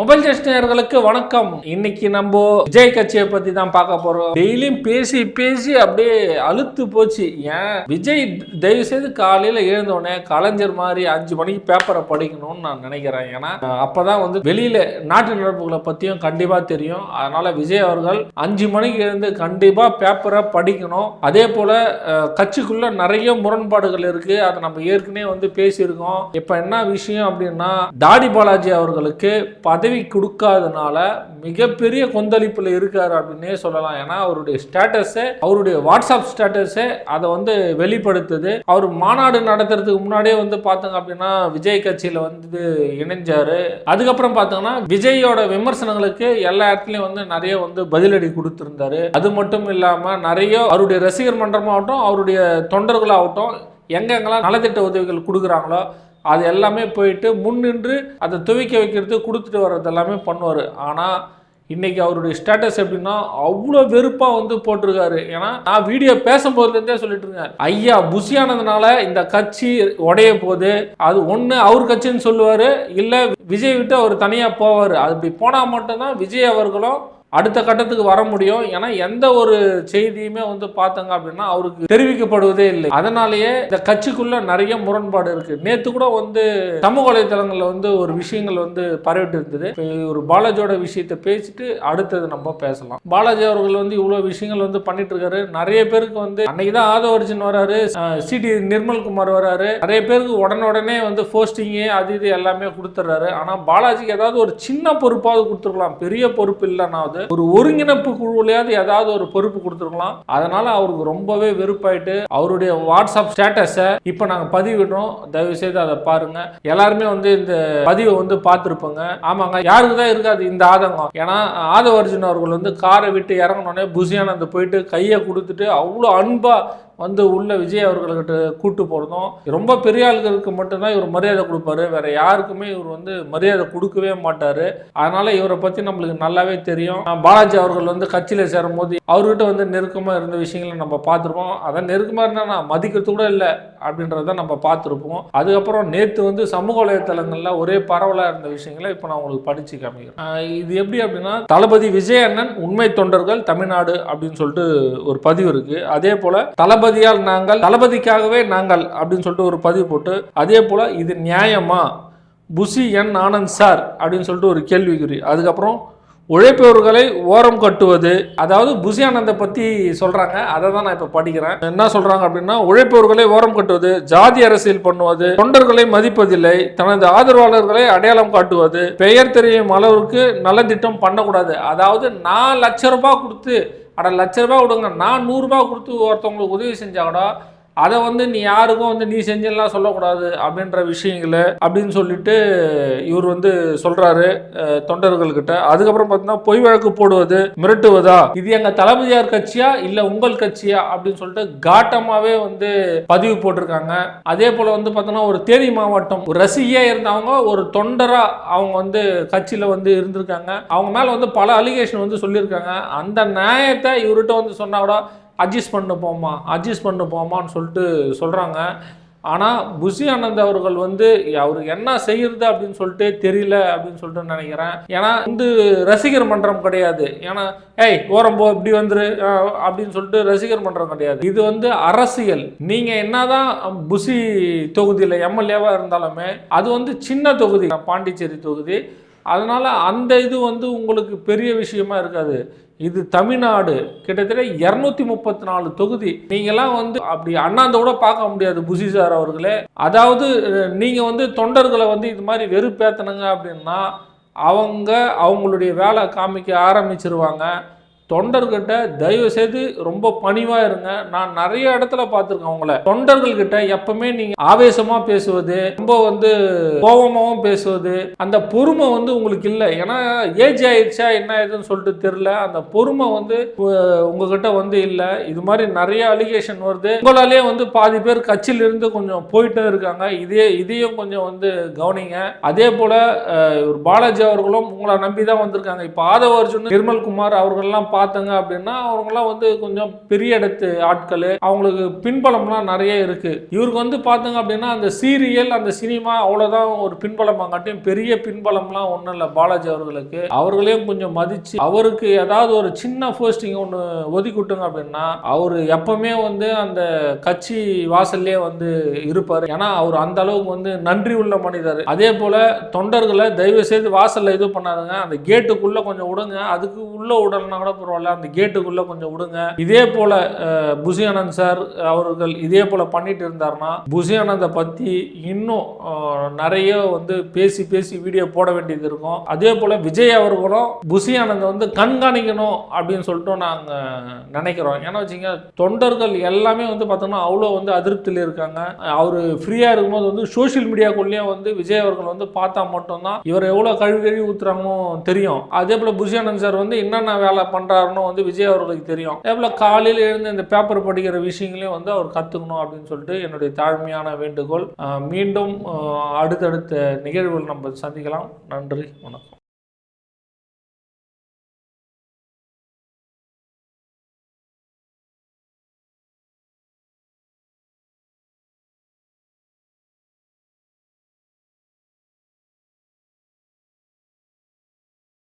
Mobile just நேயர்களுக்கு வணக்கம். இன்னைக்கு நம்ம விஜய் கட்சியை பத்தி தான் பார்க்க போறோம். டெய்லியும் பேசி பேசி அப்படியே அழுத்து போச்சு. ஏன்? விஜய் தயவு செய்து காலையில எழுந்தோடனே கலைஞர் மாதிரி அஞ்சு மணிக்கு பேப்பரை படிக்கணும்னு நான் நினைக்கிறேன். ஏன்னா அப்பதான் வந்து வெளியில நாட்டு நடப்புகளை பத்தியும் கண்டிப்பா தெரியும். அதனால விஜய் அவர்கள் அஞ்சு மணிக்கு எழுந்து கண்டிப்பா பேப்பரை படிக்கணும். அதே போல கட்சிக்குள்ள நிறைய முரண்பாடுகள் இருக்கு. அதை நம்ம ஏற்கனவே வந்து பேசியிருக்கோம். இப்ப என்ன விஷயம் அப்படின்னா தாடி பாலாஜி அவர்களுக்கு பதவி கொடுக்காதனால மிகப்பெரிய கொந்தளிப்பில் இருக்கார் அப்படின்னே சொல்லலாம். ஏன்னா அவருடைய ஸ்டேட்டஸே அவருடைய வாட்ஸ்அப் ஸ்டேட்டஸே அதை வந்து வெளிப்படுத்துது. அவர் மாநாடு நடத்துறதுக்கு முன்னாடியே வந்து பார்த்தோங்க அப்படின்னா விஜய் கட்சியில் வந்து இணைஞ்சார். அதுக்கப்புறம் பார்த்தோங்கன்னா விஜயோட விமர்சனங்களுக்கு எல்லா இடத்துலையும் வந்து நிறைய வந்து பதிலடி கொடுத்துருந்தாரு. அது மட்டும் இல்லாமல் நிறைய அவருடைய ரசிகர் மன்றமாகட்டும் அவருடைய தொண்டர்களாகட்டும் எங்கெங்கெல்லாம் நலத்திட்ட உதவிகள் கொடுக்குறாங்களோ அது எல்லாமே போயிட்டு முன்னின்று அதை துவைக்க வைக்கிறது கொடுத்துட்டு வர்றது எல்லாமே பண்ணுவார். ஆனால் இன்றைக்கி அவருடைய ஸ்டேட்டஸ் எப்படின்னா அவ்வளோ வெறுப்பாக வந்து போட்டிருக்காரு. ஏன்னா நான் வீடியோ பேசும்போதுலேருந்தே சொல்லிட்டு இருக்கேன் ஐயா புசியானதுனால இந்த கட்சி உடைய போகுது அது ஒன்று அவர் கட்சின்னு சொல்லுவார் இல்லை விஜய் விட்டு அவர் தனியாக போவார். அது இப்படி போனால் மட்டும்தான் விஜய் அவர்களும் அடுத்த கட்டத்துக்கு வர முடியும். ஏன்னா எந்த ஒரு செய்தியுமே வந்து பார்த்தாங்க அப்படின்னா அவருக்கு தெரிவிக்கப்படுவதே இல்லை. அதனாலேயே இந்த கட்சிக்குள்ள நிறைய முரண்பாடு இருக்கு. நேத்து கூட வந்து சமூக வலைதளங்கள்ல வந்து ஒரு விஷயங்கள் வந்து பரவிட்டு இருந்தது. ஒரு பாலாஜியோட விஷயத்தை பேசிட்டு அடுத்தது நம்ம பேசலாம். பாலாஜி அவர்கள் வந்து இவ்வளவு விஷயங்கள் வந்து பண்ணிட்டு இருக்காரு. நிறைய பேருக்கு வந்து அன்னைக்கு தான் ஆதவர்ஜன் வராரு. சிடி நிர்மல்குமார் வராரு. நிறைய பேருக்கு உடனே வந்து போஸ்டிங்கு அது இது எல்லாமே கொடுத்துட்றாரு ஆனா பாலாஜிக்கு ஏதாவது ஒரு சின்ன பொறுப்பாவது கொடுத்துருக்கலாம். பெரிய பொறுப்பு இல்லைனாவது ஒரு ஒருங்கிணைப்பு குழுவிலையாவது ஏதாவது ஒரு பொறுப்பு கொடுத்துருக்கலாம். அதனால அவருக்கு ரொம்பவே வெறுப்பாயிட்டு அவருடைய வாட்ஸ்அப் ஸ்டேட்டஸை இப்போ நாங்கள் பதிவிடுறோம். தயவு செய்து அதை பாருங்க. எல்லாருமே வந்து இந்த பதிவை வந்து பார்த்துருப்பாங்க. ஆமாங்க யாருக்கு தான் இருக்காது இந்த ஆதங்கம். ஏன்னா ஆதவர்ஜுன் அவர்கள் வந்து காரை விட்டு இறங்கினோடனே புசியானந்த் போயிட்டு கையை கொடுத்துட்டு அவ்வளோ அன்பாக வந்து உள்ள விஜய் அவர்கள்கிட்ட கூட்டு போகிறதும் ரொம்ப பெரிய ஆளுகளுக்கு மட்டும்தான் இவர் மரியாதை கொடுப்பாரு. வேற யாருக்குமே இவர் வந்து மரியாதை கொடுக்கவே மாட்டார். அதனால இவரை பற்றி நம்மளுக்கு நல்லாவே தெரியும். பாலாஜி அவர்கள் வந்து கட்சியில் சேரும் போது அவர்கிட்ட வந்து நெருக்கமாக இருந்த விஷயங்களை நம்ம பார்த்துருப்போம். அதான் நெருக்கமாக இருந்தால் நான் மதிக்கிறது கூட இல்லை அப்படின்றத நம்ம பார்த்துருப்போம். அதுக்கப்புறம் நேற்று வந்து சமூக வலைத்தளங்களில் ஒரே பரவலாக இருந்த விஷயங்களை இப்போ நான் உங்களுக்கு படிச்சு காமிக்கிறேன். இது எப்படி அப்படின்னா தளபதி விஜய் அண்ணன் உண்மை தொண்டர்கள் தமிழ்நாடு அப்படின்னு சொல்லிட்டு ஒரு பதிவு இருக்குது அதே போல் தளபதி தளபதியால் நாங்கள் தளபதிக்காகவே நாங்கள் அப்படின்னு சொல்லிட்டு ஒரு பதிவு போட்டு அதே போல் இது நியாயமா? புசி என் ஆனந்த் சார் அப்படின்னு சொல்லிட்டு ஒரு கேள்விக்குறி. அதுக்கப்புறம் உழைப்பவர்களை ஓரம் கட்டுவது. அதாவது புசி ஆனந்தை பற்றி சொல்கிறாங்க அதை தான் நான் இப்போ படிக்கிறேன். என்ன சொல்கிறாங்க அப்படின்னா உழைப்பவர்களை ஓரம் கட்டுவது ஜாதி அரசியல் பண்ணுவது தொண்டர்களை மதிப்பதில்லை தனது ஆதரவாளர்களை அடையாளம் காட்டுவது பெயர் தெரியும் அளவுக்கு நலத்திட்டம் பண்ணக்கூடாது. அதாவது நான் லட்ச ரூபாய் கொடுத்து அட லட்ச ரூபாய் கொடுங்க. நான் நூறுரூபா கொடுத்து ஒருத்தவங்களுக்கு உதவி செஞ்சால் கூட அதை வந்து நீ யாருக்கும் வந்து நீ செஞ்செல்லாம் சொல்லக்கூடாது அப்படின்ற விஷயங்களை அப்படின்னு சொல்லிட்டு இவர் வந்து சொல்றாரு தொண்டர்கள்கிட்ட. அதுக்கப்புறம் பார்த்தீங்கன்னா பொய் வழக்கு போடுவது மிரட்டுவதா? இது எங்க தளபதியார் கட்சியா இல்ல உங்கள் கட்சியா அப்படின்னு சொல்லிட்டு காட்டமாவே வந்து பதிவு போட்டிருக்காங்க. அதே போல வந்து பார்த்தோன்னா ஒரு தேனி மாவட்டம் ஒரு ரசிகையா இருந்தவங்க ஒரு தொண்டரா அவங்க வந்து கட்சியில வந்து இருந்திருக்காங்க. அவங்க மேல வந்து பல அலிகேஷன் வந்து சொல்லியிருக்காங்க. அந்த நியாயத்தை இவர்கிட்ட வந்து சொன்னா கூட அட்ஜஸ்ட் பண்ணு போமா அட்ஜஸ்ட் பண்ணு போமான்னு சொல்லிட்டு சொல்கிறாங்க ஆனால் புஷி ஆனந்த் அவர்கள் வந்து அவருக்கு என்ன செய்யறது? அப்படின்னு சொல்லிட்டு தெரியல அப்படின்னு சொல்லிட்டு நினைக்கிறேன். ஏன்னா வந்து ரசிகர் மன்றம் கிடையாது. ஏன்னா ஏய் ஓரம் போ இப்படி வந்துரு அப்படின்னு சொல்லிட்டு ரசிகர் மன்றம் கிடையாது. இது வந்து அரசியல். நீங்கள் என்னதான் புஷி தொகுதியில் எம்எல்ஏவாக இருந்தாலுமே அது வந்து சின்ன தொகுதி பாண்டிச்சேரி தொகுதி. அதனால் அந்த இது வந்து உங்களுக்கு பெரிய விஷயமா இருக்காது. இது தமிழ்நாடு. கிட்டத்தட்ட இரநூத்தி முப்பத்தி நாலு தொகுதி. நீங்கெல்லாம் வந்து அப்படி அண்ணாந்த கூட பார்க்க முடியாது புசி சார் அவர்களே. அதாவது நீங்கள் வந்து தொண்டர்களை வந்து இது மாதிரி வெறுப்பேத்தனுங்க அப்படின்னா அவங்க அவங்களுடைய வேலை காமிக்க ஆரம்பிச்சிருவாங்க. தொண்டர்கிட்ட தயவு செய்து ரொம்ப பணிவாக இருங்க. நான் நிறைய இடத்துல பார்த்துருக்கேன் உங்களை. தொண்டர்கள்கிட்ட எப்பவுமே நீங்கள் ஆவேசமாக பேசுவது ரொம்ப வந்து கோபமாகவும் பேசுவது அந்த பொறுமை வந்து உங்களுக்கு இல்லை. ஏன்னா ஏஜ் ஆயிடுச்சா என்ன ஏதுன்னு சொல்லிட்டு தெரில அந்த பொறுமை வந்து உங்ககிட்ட வந்து இல்லை. இது மாதிரி நிறைய அலிகேஷன் வருது. உங்களாலே வந்து பாதி பேர் கட்சியிலிருந்து கொஞ்சம் போயிட்டே இருக்காங்க. இதே இதையும் கொஞ்சம் வந்து கவனிங்க. அதே போல் பாலாஜி அவர்களும் உங்களை நம்பி தான் வந்திருக்காங்க. இப்போ ஆதவ அர்ஜுன் நிர்மல் குமார் அவர்கள்லாம் பார்த்தங்க அப்படின்னா அவங்களாம் வந்து கொஞ்சம் பெரிய இடத்து ஆட்கள். அவங்களுக்கு பின்பலம்லாம் நிறைய இருக்கு. இவருக்கு வந்து பார்த்தங்க அப்படின்னா அந்த சீரியல் அந்த சினிமா அவ்வளோதான். ஒரு பின்பலமாங்காட்டியும் பெரிய பின்பலம்லாம் ஒன்றும் இல்லை பாலாஜி அவர்களுக்கு. அவர்களையும் கொஞ்சம் மதித்து அவருக்கு ஏதாவது ஒரு சின்ன போஸ்டிங் ஒன்று ஒதுக்கிட்டுங்க அப்படின்னா அவர் எப்பவுமே வந்து அந்த கட்சி வாசல்லே வந்து இருப்பார். ஏன்னா அவர் அந்த அளவுக்கு வந்து நன்றி உள்ள மனிதர். அதே போல் தொண்டர்களை தயவு செய்து வாசலில் இது பண்ணாதுங்க. அந்த கேட்டுக்குள்ளே கொஞ்சம் விடுங்க. அதுக்கு உள்ளே விடலனா கூட பரவாயில்ல அந்த கேட்டுக்குள்ளே கொஞ்சம் விடுங்க. இதே போல் அஹ், புசி ஆனந்த் சார் அவர்கள் இதே போல் பண்ணிட்டு இருந்தாருன்னா புசி ஆனந்தை பற்றி இன்னும் நிறைய வந்து பேசி பேசி வீடியோ போட வேண்டியது இருக்கும். அதே போல் விஜய் அவர்களும் புசி ஆனந்தை வந்து கண்காணிக்கணும் அப்படின்னு சொல்லிட்டு நாங்கள் நினைக்கிறோம். ஏன்னா வச்சுங்க தொண்டர்கள் எல்லாமே வந்து பார்த்தோம்னா அவ்வளோ வந்து அதிருப்தியில் இருக்காங்க. அவர் ஃப்ரீயாக இருக்கும்போது வந்து சோஷியல் மீடியாக்குள்ளேயும் வந்து விஜய் அவர்கள் வந்து பார்த்தா மட்டும்தான் இவர் எவ்வளோ கழுவி கழுவி ஊற்றுறாங்கன்னு தெரியும். அதே போல் புஷியானந்த் சார் வந்து என்னென்ன வேலை பண்ணுறாருன்னு வந்து விஜய் அவர்களுக்கு தெரியும். அதே போல் காலையில் எழுந்து இந்த பேப்பர் படிக்கிற விஷயங்களையும் வந்து அவர் கற்றுக்கணும் அப்படின்னு சொல்லிட்டு என்னுடைய தாழ்மையான வேண்டுகோள். மீண்டும் அடுத்தடுத்த நிகழ்வுகள் நம்ம சந்திக்கலாம். நன்றி வணக்கம்.